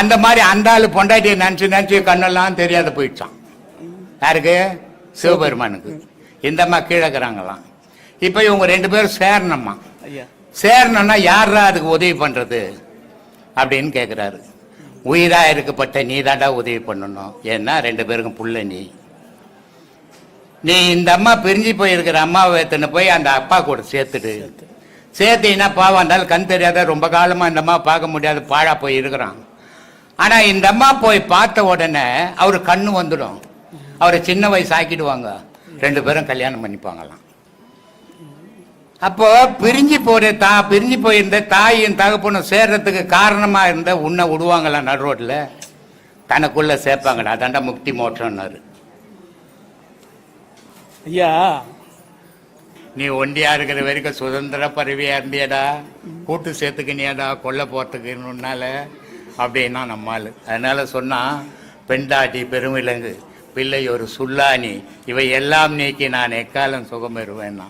அந்த மாதிரி அந்த ஆளு பொண்டாட்டியை நினைச்சு நினைச்சு கண்ணெல்லாம் தெரியாத போயிடுச்சான் யாருக்கு? சிவபெருமானுக்கு. இந்த அம்மா கீழே இருக்கிறாங்களாம். இப்ப இவங்க ரெண்டு பேரும் சேரணும்மா. சேரணும்னா யாரா அதுக்கு உதவி பண்றது? அப்படின்னு கேக்குறாரு. உயிரா இருக்கப்பட்ட நீ தாண்டா உதவி பண்ணணும். ஏன்னா ரெண்டு பேருக்கும் புள்ள நீ. நீ இந்த அம்மா பிரிஞ்சு போயிருக்கிற அம்மாவை எடுத்துன்னு போய் அந்த அப்பா கூட சேர்த்துடு. சேர்த்தீங்கன்னா பாவம் இருந்தாலும் கண் தெரியாத ரொம்ப காலமா இந்த அம்மா பார்க்க முடியாத பாழா போய் இருக்கிறான். ஆனா இந்த அம்மா போய் பார்த்த உடனே அவரு கண்ணு வந்துடும். அவரை சின்ன வயசு ஆக்கிடுவாங்க. ரெண்டு பேரும் கல்யாணம் பண்ணிப்பாங்களாம். அப்போ பிரிஞ்சு போற தா பிரிஞ்சு போயிருந்த தாயும் தகப்பனும் சேர்றதுக்கு காரணமா இருந்த உன்னை விடுவாங்களா நடு ரோட்ல தனக்குள்ள சேர்ப்பாங்கடா அதாண்டா முக்தி மோட்சம்னாரு. ஐயா. நீ ஒண்டியா இருக்கிற வரைக்கும் சுதந்திர பறவையா இருந்தியடா. கூட்டு சேர்த்துக்கினியாடா. கொல்ல போறதுக்குன்னால அப்படின்னா நம்மால். அதனால சொன்னா பெண்டாட்டி பெருமிளங்கு பிள்ளை ஒரு சுல்லானி இவை எல்லாம் நீக்கி நான் எக்காலம் சுகம் பெறுவேன்னா?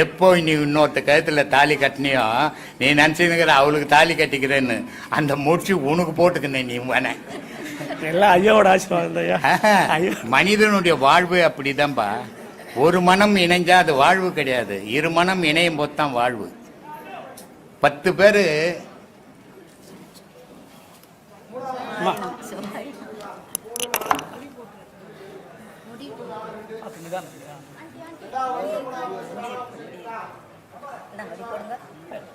எப்போ நீ இன்னொருத்த கழுத்துல தாலி கட்டினியோ நீ நினைச்சுக்கிற அவளுக்கு தாலி கட்டிக்கிறேன்னு அந்த முடிச்சு உனக்கு போட்டுக்கினேன் நீ வேணே எல்லாம் ஐயாவோட ஆசீர்வாதம் மனிதனுடைய வாழ்வு அப்படிதான்பா. ஒரு மனம் இணைஞ்சா அது வாழ்வு கிடையாது. இரு மனம் இணையும் போது தான் வாழ்வு. பத்து பேரு அம்மா இந்தாங்க,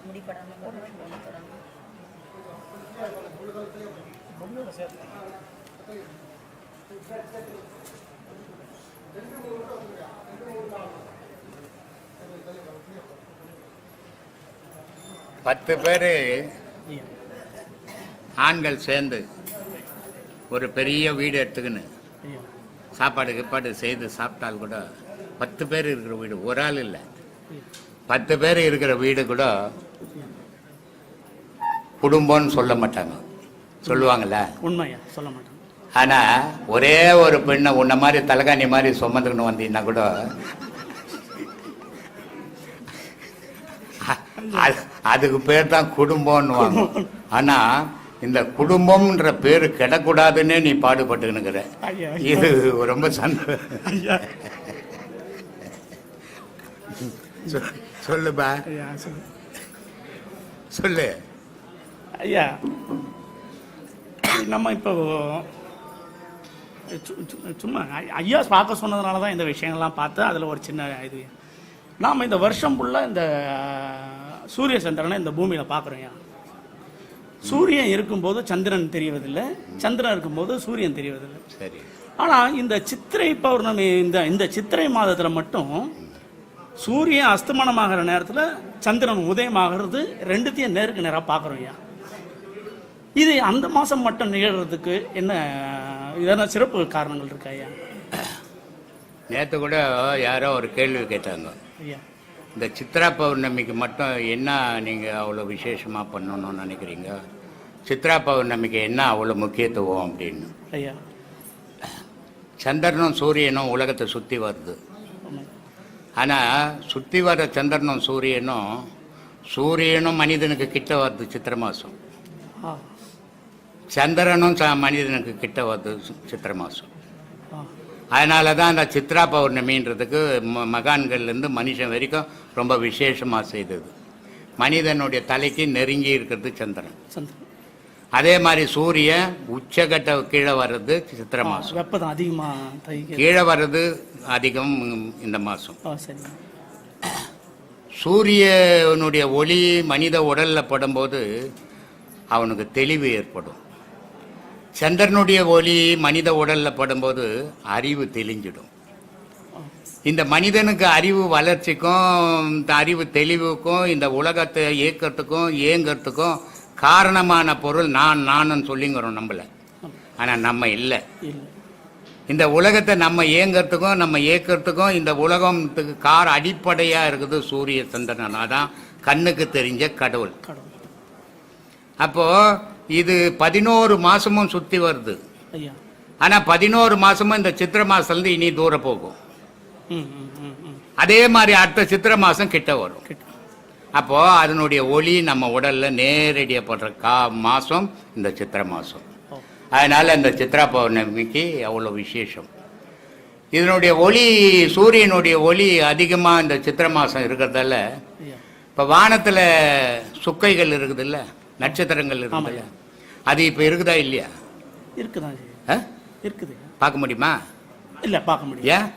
முடி போடுங்க பத்து பேரு ஆண்கள் சேர்ந்து ஒரு பெரிய வீடு எடுத்துக்கின்னு. சாப்பாடு கீப்பாடு செய்து சாப்பிட்டால் கூட பத்து பேர் இருக்கிற வீடு ஒரு ஆள் இல்லை. பத்து பேர் இருக்கிற வீடு கூட குடும்பம்னு சொல்ல மாட்டாங்க. சொல்லுவாங்கல்ல? உண்மையா? சொல்ல மாட்டேன் ஆனா ஒரே ஒரு பெண்ணை உன்ன மாதிரி தலகாணி மாதிரி சுமந்துக்கணும் வந்தீங்கன்னா கூட அது- அதுக்கு பேர் தான் குடும்பம்னுவாங்க. ஆனா இந்த குடும்பம்ன்ற பேரு கிடக்கூடாதுன்னே நீ பாடுபட்டுக்கினுக்கிற. ஐயா இது ரொம்ப சந்த சொல்லுப்பா. சொல்லு. ஐயா நம்ம இப்போ சும்மா ஐயா பார்க்க சொன்னதுனால தான் இந்த விஷயங்கள்லாம் பார்த்து அதில் ஒரு சின்ன இது. நாம் இந்த வருஷம் ஃபுல்லாக இந்த சூரிய சந்திரனை இந்த பூமியில் பார்க்குறோம் ஐயா. சூரியன் இருக்கும்போது சந்திரன் தெரியவதில்லை சந்திரன் இருக்கும்போது சூரியன் தெரியவதில்லை சரி. ஆனால் இந்த சித்திரை பௌர்ணமி இந்த இந்த சித்திரை மாதத்தில் மட்டும் சூரியன் அஸ்தமனமாகிற நேரத்தில் சந்திரன் உதயமாகிறது ரெண்டுத்தையும் நேருக்கு நேராக பார்க்குறோம் ஐயா. இது அந்த மாதம் மட்டும் நிகழ்றதுக்கு என்ன இதெல்லாம் சிறப்பு காரணங்கள் இருக்கா ஐயா? நேற்று கூட யாரோ ஒரு கேள்வி கேட்டாங்க. ஐயா. இந்த சித்ரா பௌர்ணமிக்கு மட்டும் என்ன நீங்கள் அவ்வளோ விசேஷமாக பண்ணணும்னு நினைக்கிறீங்க? சித்ரா பௌர்ணமிக்கு என்ன அவ்வளோ முக்கியத்துவம் அப்படின்னு? ஐயா. சந்திரனும் சூரியனும் உலகத்தை சுற்றி வருது. ஆனால் சுற்றி வர சந்திரனும் சூரியனும் சூரியனும் மனிதனுக்கு கிட்ட வருது சித்திரை மாதம் சந்திரனும் ச- மனிதனுக்கு கிட்ட வருது சித்திரை மாதம் அதனால தான் அந்த சித்ரா பௌர்ணமின்றதுக்கு மகான்கள்லேருந்து மனுஷன் வரைக்கும் ரொம்ப விசேஷமாக செய்தது. மனிதனுடைய தலைக்கு நெருங்கி இருக்கிறது சந்திரன். சந்திரன். அதே மாதிரி சூரியன் உச்சகட்ட கீழே வர்றது சித்திரை மாதம் வெப்பம் அதிகமாக கீழே வர்றது அதிகம் இந்த மாதம் சூரியனுடைய ஒளி மனித உடல்ல படும்போது அவனுக்கு தெளிவு ஏற்படும். சந்திரனுடைய ஒளி மனித உடல்ல படும்போது அறிவு தெளிஞ்சிடும். இந்த மனிதனுக்கு அறிவு வளர்ச்சிக்கும் இந்த அறிவு தெளிவுக்கும் இந்த உலகத்தை இயக்கத்துக்கும் இயங்கிறதுக்கும் காரணமான பொருள் நான் நானும் சொல்லிங்கிறோம் நம்மள. ஆனா நம்ம இல்லை. இந்த உலகத்தை நம்ம இயங்கிறதுக்கும் நம்ம இயக்கிறதுக்கும் இந்த உலகத்துக்கு கார் அடிப்படையா இருக்குது சூரிய சந்திரன். அதான் கண்ணுக்கு தெரிஞ்ச கடவுள். கடவுள். அப்போ இது பதினோரு மாசமும் சுத்தி வருது. ஐயா. ஆனா பதினோரு மாசமும் இந்த சித்திரை மாசத்துல இருந்து இனி தூர போகும். அதே மாதிரி அடுத்த சித்திரை மாசம் கிட்ட வரும். கிட்ட. அப்போ அதனுடைய ஒளி நம்ம உடல்ல நேரடியா படுற கா மாசம் இந்த சித்திரை மாசம். ஓ. அதனால இந்த சித்ரா பௌர்ணமிக்கு அவ்வளோ விசேஷம். இதனுடைய ஒளி சூரியனுடைய ஒளி அதிகமாக இந்த சித்திரை மாதம் இருக்கிறதால இப்போ வானத்தில் சுக்கைகள் இருக்குதுல்ல நட்சத்திரங்கள் இருக்குதுல்ல அது இப்போ இருக்குதா இல்லையா? இருக்குதான் ஆ? இருக்குது. பார்க்க முடியுமா? இல்லை பார்க்க முடியும் ஏன்?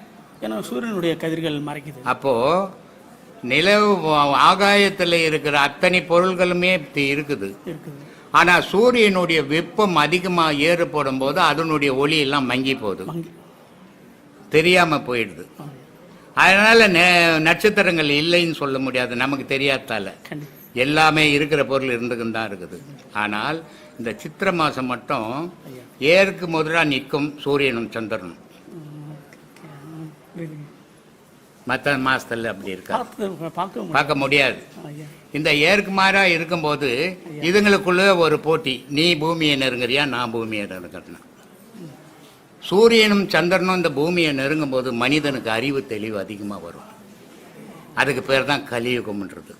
ஏன்னா சூரியனுடைய கதிர்கள் மறைக்குது. அப்போ நிலவு ஆகாயத்தில் இருக்கிற அத்தனை பொருள்களுமே இருக்குது. இருக்குது. ஆனா சூரியனுடைய வெப்பம் அதிகமா ஏறுபடும் போது அதனுடைய ஒளி எல்லாம் மங்கி போகுது. மங்கி. தெரியாம போயிடுது. அதனால நட்சத்திரங்கள் இல்லைன்னு சொல்ல முடியாது. நமக்கு தெரியாதால எல்லாமே இருக்கிற பொருள் இருந்துக்குன்னு தான் இருக்குது. ஆனால் இந்த சித்திரை மாசம் மட்டும் ஐயா ஏற்கு முதலா நிற்கும் சூரியனும் சந்திரனும். மற்ற மாசத்துல அப்படி இருக்கா? பார்க்க முடியாது. இந்த ஏற்கு மாறா இருக்கும்போது இதுங்களுக்குள்ள ஒரு போட்டி. நீ பூமியை நெருங்குறியா? நான் பூமியை நெருங்குறேன் சூரியனும் சந்திரனும் இந்த பூமியை நெருங்கும் போது மனிதனுக்கு அறிவு தெளிவு அதிகமா வரும். அதுக்கு பேர் தான் கலியுகம்ன்றது.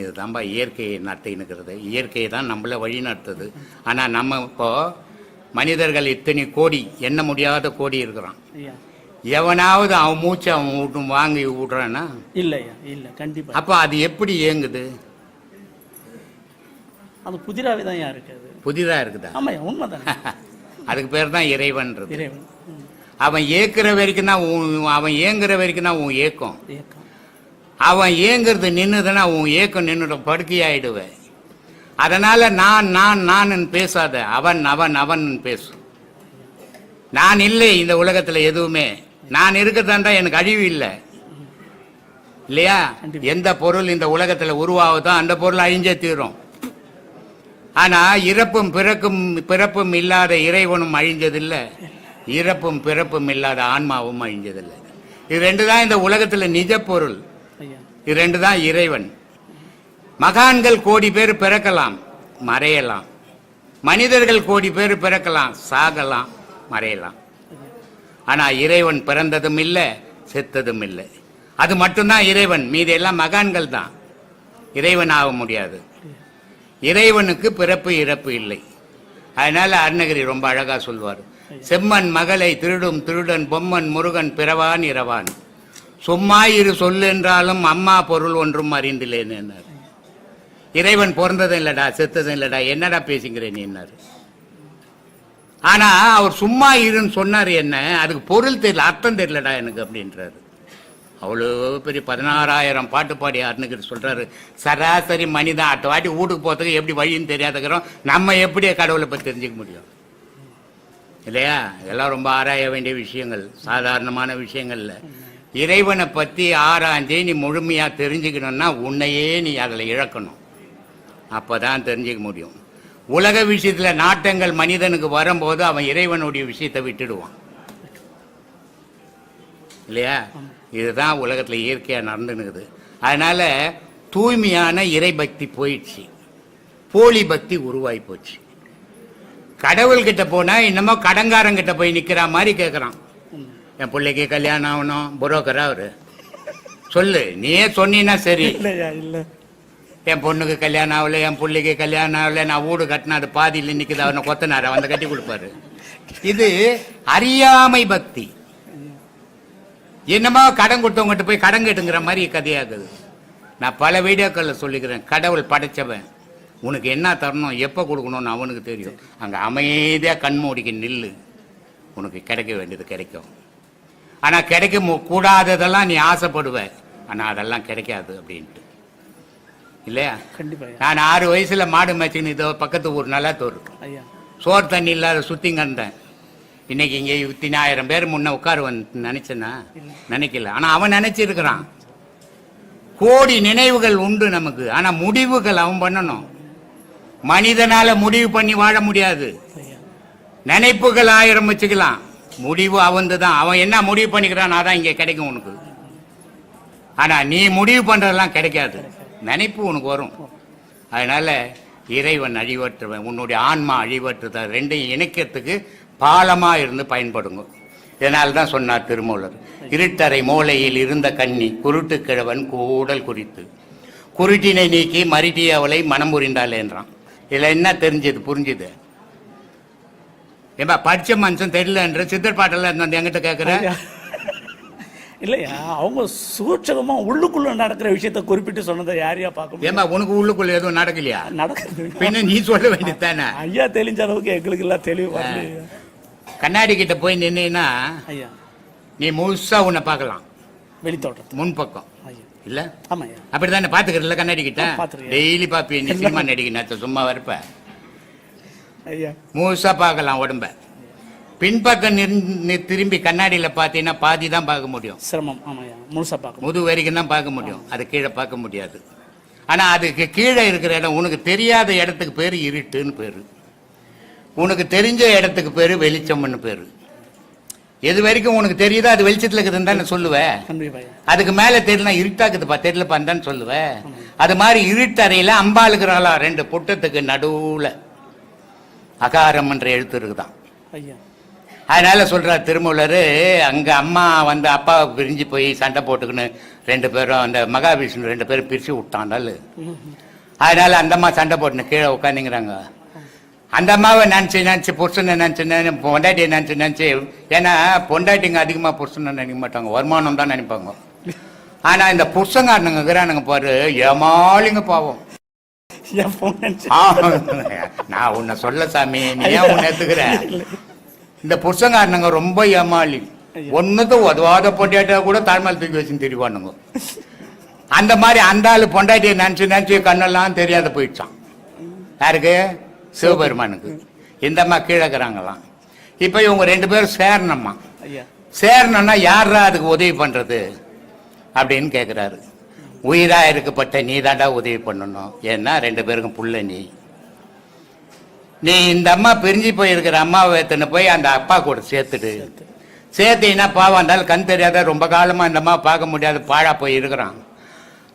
இதுதான்பா இயற்கையை நடத்தினுக்கிறது இயற்கை தான் நம்மளை வழி நடத்துது ஆனால் நம்ம இப்போ மனிதர்கள் இத்தனை கோடி எண்ண முடியாத கோடி இருக்கிறான். எவனாவது அவன் மூச்சு அவன் விட்டும் வாங்கி விட்றான்னா? இல்லை ஐயா இல்லை கண்டிப்பா. அப்போ அது எப்படி இயங்குது? அது புதிராவே தான் இருக்குது புதிதா இருக்குதா? ஆமாய்யா உண்மை தானே அதுக்கு பேர் தான் இறைவன்றது. இறைவன். அவன் ஏக்குற வரைக்கும் தான் அவன் ஏங்குற வரைக்கும் தான் உன் ஏக்கம் இயக்கம். அவன் ஏங்குறது நின்னுதுன்னா உன் ஏக்கம் நின்னுடும் படுக்கையாயிடுவேன். அதனால நான் நான் நான் பேசாத. அவன் அவன் அவன் பேசு. நான் இல்லை இந்த உலகத்துல எதுவுமே. நான் இருக்கதாண்டா எனக்கு அழிவு இல்லை. இல்லையா. எந்த பொருள் இந்த உலகத்துல உருவாகுதோ அந்த பொருள் அழிஞ்சே தீரும். ஆனா இறப்பும் பிறக்கும் பிறப்பும் இல்லாத இறைவனும் அழிஞ்சதில்லை. இறப்பும் பிறப்பும் இல்லாத ஆன்மாவும் அழிஞ்சதில்லை. இது ரெண்டு தான் இந்த உலகத்துல நிஜ பொருள். இது ரெண்டு தான் இறைவன். மகான்கள் கோடி பேர் பிறக்கலாம் மறையலாம். மனிதர்கள் கோடி பேர் பிறக்கலாம் சாகலாம் மறையலாம். ஆனால் இறைவன் பிறந்ததும் இல்லை செத்ததும் இல்லை. அது மட்டும்தான் இறைவன். மீதி எல்லாம் மகான்கள் தான். இறைவன் ஆக முடியாது. இறைவனுக்கு பிறப்பு இறப்பு இல்லை. அதனால அருணகிரி ரொம்ப அழகாக சொல்வார். செம்மன் மகளை திருடும் திருடன் பொம்மன் முருகன் பிறவான் இரவான். சும்மா இரு சொல்லு என்றாலும் அம்மா பொருள் ஒன்றும் அறிந்திலேன் என்னார். இறைவன் பிறந்ததும் இல்லடா செத்ததும் இல்லடா என்னடா பேசுகிறேன் என்னார். ஆனா அவர் சும்மா இருன்னு சொன்னார் என்ன அதுக்கு பொருள் தெரியல அர்த்தம் தெரியலடா எனக்கு அப்படின்றாரு. அவ்வளோ பெரிய பதினாறாயிரம் பாட்டு பாடி அருணுகிரி சொல்றாரு. சராசரி மனிதன் அட்ட வாட்டி வீட்டுக்கு போகிறதுக்கு எப்படி வழின்னு தெரியாதக்கிறோம் நம்ம எப்படி கடவுளை பற்றி தெரிஞ்சுக்க முடியும். இல்லையா? இதெல்லாம் ரொம்ப ஆராய வேண்டிய விஷயங்கள் சாதாரணமான விஷயங்கள்ல. இறைவனை பற்றி ஆராய்ஞ்சு நீ முழுமையாக தெரிஞ்சுக்கணும்னா உன்னையே நீ அதில் இழக்கணும். அப்போ தான் தெரிஞ்சுக்க முடியும். உலக விஷயத்தில் நாட்டங்கள் மனிதனுக்கு வரும்போது அவன் இறைவனுடைய விஷயத்தை விட்டுடுவான். இல்லையா? இதுதான் உலகத்தில் இயற்கையாக நடந்துனுக்குது. அதனால தூய்மையான இறை பக்தி போயிடுச்சு. போலி பக்தி உருவாகி போச்சு கடவுள்கிட்ட போனா என்னமோ கடங்காரங்கிட்ட போய் நிக்கிற மாதிரி கேட்குறான் என் பிள்ளைக்கு கல்யாணம் ஆகணும். புரோக்கரா அவரு. சொல்லு நீயே சொன்னீன்னா சரி. இல்லையா இல்லை. என் பொண்ணுக்கு கல்யாணம் ஆகல என் பிள்ளைக்கு கல்யாணம் ஆகல நான் வீடு கட்டினா அது பாதியில் நிக்குது அவனை கொத்தனார வந்து கட்டி கொடுப்பாரு. இது அறியாமை பக்தி. என்னமோ கடன் கொடுத்தவங்ககிட்ட போய் கடன் கேட்டுங்கிற மாதிரி கதையாகுது. நான் பல வீடியோக்களில் சொல்லிக்கிறேன் கடவுள் படைச்சவன். உனக்கு என்ன தரணும் எப்போ கொடுக்கணும்னு அவனுக்கு தெரியும். அங்கே அமைதியாக கண்மூடிக்கு நில்லு. உனக்கு கிடைக்க வேண்டியது கிடைக்கும். ஆனால் கிடைக்க கூடாததெல்லாம் நீ ஆசைப்படுவ. ஆனால் அதெல்லாம் கிடைக்காது அப்படின்ட்டு. இல்லையா? கண்டிப்பா. ஐயா நான் ஆறு வயசுல மாடு மேய்ச்சின்னு இதோ பக்கத்து ஊர் நல்லாத்தூர் ஐயா. சோறு தண்ணி இல்லாத சுத்திங்க இருந்தேன் இன்னைக்கு இங்கே இத்தனாயிரம் பேர் முன்ன உட்காரு வந்து நினைச்சேனா நினைக்கல. ஆனா அவன் நினைச்சிருக்கிறான். கோடி நினைவுகள் உண்டு நமக்கு. ஆனா முடிவுகள் அவன் பண்ணணும். மனிதனால முடிவு பண்ணி வாழ முடியாது. நினைப்புகள் ஆயிரம் வச்சுக்கலாம். முடிவு அவந்து தான் அவன் என்ன முடிவு பண்ணிக்கிறான் அதான் இங்கே கிடைக்கும் உனக்கு. ஆனால் நீ முடிவு பண்ணுறதெல்லாம் கிடைக்காது. நினைப்பு உனக்கு வரும். அதனால் இறைவன் அழிவற்றுவன் உன்னுடைய ஆன்மா அழிவற்றுதான் ரெண்டையும் இணைக்கிறதுக்கு பாலமாக இருந்து பயன்படுங்க. இதனால் தான் சொன்னார் திருமூலர். இருட்டறை மூலையில் இருந்த கன்னி குருட்டு கிழவன் கூடல் குறித்து. குருட்டினை நீக்கி மறுட்டி அவளை மனம் புரிந்தாள் என்றான். இதில் என்ன தெரிஞ்சது புரிஞ்சுது? ஏம்பா படிச்ச மனுஷன் தெரியலன்ற சித்தர் பாட்டெல்லாம் வந்து என்கிட்ட கேட்குற? இல்லையா அவங்க சூட்சகமா உள்ளுக்குள்ள நடக்கிற விஷயத்த குறிப்பிட்டு சொன்னதை யாரையா பார்க்க முடியும்? ஏம்பா உனக்கு உள்ளுக்குள்ள எதுவும் நடக்கலையா? நடக்கிறது பின்ன நீ சொல்ல வேண்டியது தானே? ஐயா தெளிஞ்ச அளவுக்கு எங்களுக்கு எல்லாம் தெளிவு கண்ணாடி கிட்ட போய் நின்னா ஐயா. நீ முழுசா உன்னை பார்க்கலாம். வெளித்தோட்டத்து முன் பக்கம். ஐயா. இல்ல? ஆமாய்யா அப்படித்தானே பாத்துக்கிறல கண்ணாடி கிட்ட. டெய்லி பாப்பிய நீ சினிமா நடிகை நேரத்தை சும்மா இருப்ப ஐயா. முழுசா பார்க்கலாம் உடம்ப. பின்பக்கம் திரும்பி கண்ணாடியில பார்த்தீங்கன்னா பாதி தான் பார்க்க முடியும். சிரமம். முது வரைக்கும் தான் பார்க்க முடியும். அது கீழே பார்க்க முடியாது. ஆனா அதுக்கு கீழே இருக்கிற இடம் உனக்கு தெரியாத இடத்துக்கு பேரு இருட்டுன்னு பேரு. உனக்கு தெரிஞ்ச இடத்துக்கு பேரு வெளிச்சம்னு பேரு. எது வரைக்கும் உனக்கு தெரியுதோ அது வெளிச்சத்துல இருக்குதுன்னு தானே சொல்லுவேன் கண்டிப்பா ஐயா. அதுக்கு மேல தெரியல இருட்டாக்குதுப்பா தெரியலப்பா தான் சொல்லுவேன் அது மாதிரி இருட்டறையில அம்பாளுக்குறாளா ரெண்டு புட்டத்துக்கு நடுவுல அகாரம் என்ற எழுத்து இருக்குதான். ஐயா. அதனால சொல்றார் திருமூலர் அங்க அம்மா வந்து அப்பாவை பிரிஞ்சு போய் சண்டை போட்டுக்கின்னு ரெண்டு பேரும் அந்த மகாவிஷ்ணு ரெண்டு பேரும் பிரிச்சு ம், அதனால அந்த அம்மா சண்டை போட்டுன்னு கீழே உட்காந்துங்கிறாங்க அந்த அம்மாவை நினச்சி நினச்சி புருஷனை நினச்சி நினை பொண்டாட்டியை நினச்சி நினச்சி ஏன்னா பொண்டாட்டிங்க அதிகமாக புருஷனை நினைக்க மாட்டாங்க வருமானம் தான் நினைப்பாங்க. ஆனால் இந்த புருஷங்காரனுங்க இருக்கிறானுங்க பாரு ஏமாளிங்க பாவம் என் phone நினைச்சு- ஆ, நான் உன்னை சொல்ல சாமி நீ ஏன் உன்னை எடுத்துக்கிற இந்த புருஷங்காரனுங்க ரொம்ப ஏமாளி ஒன்னும் உதவாத பொண்டாட்டியா கூட தாழ்மையில் தூக்கி வச்சு திரிவானுங்க அந்த மாதிரி அந்த ஆளு பொண்டாட்டியை நினைச்சு நினைச்சு கண்ணெல்லாம் தெரியாத போயிடுச்சான் யாருக்கு சிவபெருமானுக்கு இந்த அம்மா கீழே இருக்கிறாங்களாம் இப்ப இவங்க ரெண்டு பேரும் சேரணும்மா சேரணும்னா யாரா அதுக்கு உதவி பண்றது அப்படின்னு கேக்குறாரு உயிரா இருக்கப்பட்ட நீ தாண்டா உதவி பண்ணணும். ஏன்னா ரெண்டு பேருக்கும் புள்ள நீ. நீ இந்த அம்மா பிரிஞ்சு போயிருக்கிற அம்மாவை எத்தனை போய் அந்த அப்பா கூட சேர்த்துடு. சேர்த்தீங்கன்னா பாவம் இருந்தாலும் கண் தெரியாத ரொம்ப காலமாக இந்த அம்மா பார்க்க முடியாத பாழா போய் இருக்கிறான்.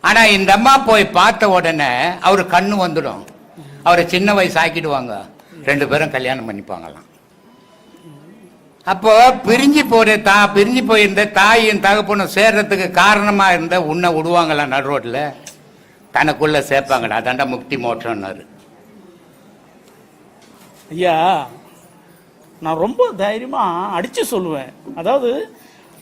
ஆனால் இந்த அம்மா போய் பார்த்த உடனே அவர் கண்ணு வந்துடும். அவரை சின்ன வயசு ஆக்கிடுவாங்க. ரெண்டு பேரும் கல்யாணம் பண்ணிப்பாங்களாம். அப்போ பிரிஞ்சு போற தா பிரிஞ்சு போயிருந்த தாயும் தகப்பனும் சேர்றதுக்கு காரணமா இருந்த உன்னை விடுவாங்களா நடு ரோட்ல? தனக்குள்ள சேர்ப்பாங்கடா அதாண்டா முக்தி மோற்றம்னாரு ஐயா நான் ரொம்ப தைரியமா அடிச்சு சொல்லுவேன். அதாவது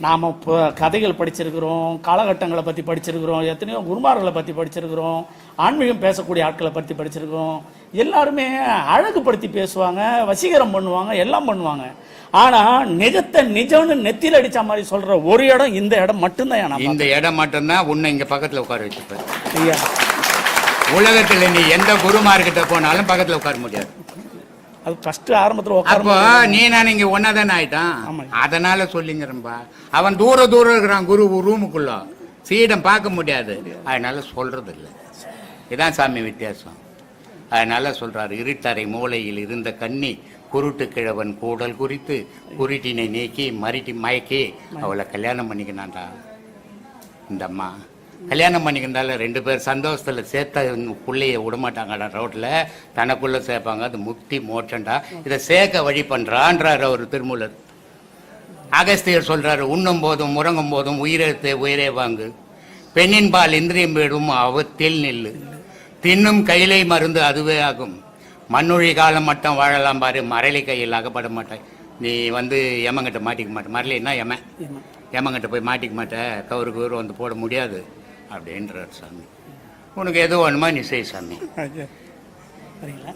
நாம இப்போ கதைகள் படிச்சிருக்கிறோம் காலகட்டங்களை பத்தி படிச்சிருக்கிறோம் எத்தனையோ குருமார்களை பத்தி படிச்சிருக்கிறோம் ஆன்மீகம் பேசக்கூடிய ஆட்களை பத்தி படிச்சிருக்கிறோம். எல்லாருமே அழகுபடுத்தி பேசுவாங்க வசீகரம் பண்ணுவாங்க எல்லாம் பண்ணுவாங்க. ஆனா நிஜத்தை நிஜம்னு நெத்தியில் அடிச்ச மாதிரி சொல்ற ஒரு இடம் இந்த இடம் மட்டும்தான் இந்த இடம் மட்டும்தான் உன்னை இங்க பக்கத்துல உட்கார வச்சுப்பேன். ஐயா. உலகத்துல நீ எந்த குருமார்கிட்ட போனாலும் பக்கத்துல உட்கார முடியாது. அது ஃபர்ஸ்ட் ஆரம்பத்துல அப்போ நீ நான் இங்க ஒன்னாதானே ஆயிட்டான்? ஆமா. அதனால சொல்லிங்கிறம்பா அவன் தூர தூரம் இருக்கிறான் குரு ரூமுக்குள்ள. சீடம் பார்க்க முடியாது. அதனால சொல்றது இல்லை இதான் சாமி வித்தியாசம். அதனால சொல்றாரு இருட்டறை மூலையில் இருந்த கன்னி குருட்டு கிழவன் கூடல் குறித்து குருட்டினை நீக்கி மறிட்டி மயக்கி. அவளை கல்யாணம் பண்ணிக்கினான்டா. இந்த அம்மா. கல்யாணம் பண்ணிக்கிட்டால ரெண்டு பேர் சந்தோஷத்துல சேர்த்த பிள்ளைய விடமாட்டாங்கடா ரோட்ல. தனக்குள்ள சேர்ப்பாங்க. அது முக்தி மோட்சம்டா. இதை சேர்க்க வழி பண்றான்றாரு அவர் திருமூலர். அகஸ்தியர் சொல்றாரு உண்ணும் போதும் உறங்கும் போதும் உயிரெழுத்து உயிரே வாங்கு. பெண்ணின் பால் இந்திரியம் விடும் அவத்தில் நில்லு. தின்னும் கையிலை மருந்து அதுவே ஆகும். மண்ணுழி காலம் மட்டும் வாழலாம் பாரு மரளி கையில் அகப்பட மாட்டேன் நீ வந்து எமங்கிட்ட மாட்டிக்க மாட்டேன் மரளின்னா எமன் ஆமா. ஏமாங்கிட்ட போய் மாட்டிக்க மாட்டேன் கவுரு கவுரு வந்து போட முடியாது. அப்படின்றார் சாமி. உனக்கு எது வேணுமா? நீ செய் சாமி. சரிங்களா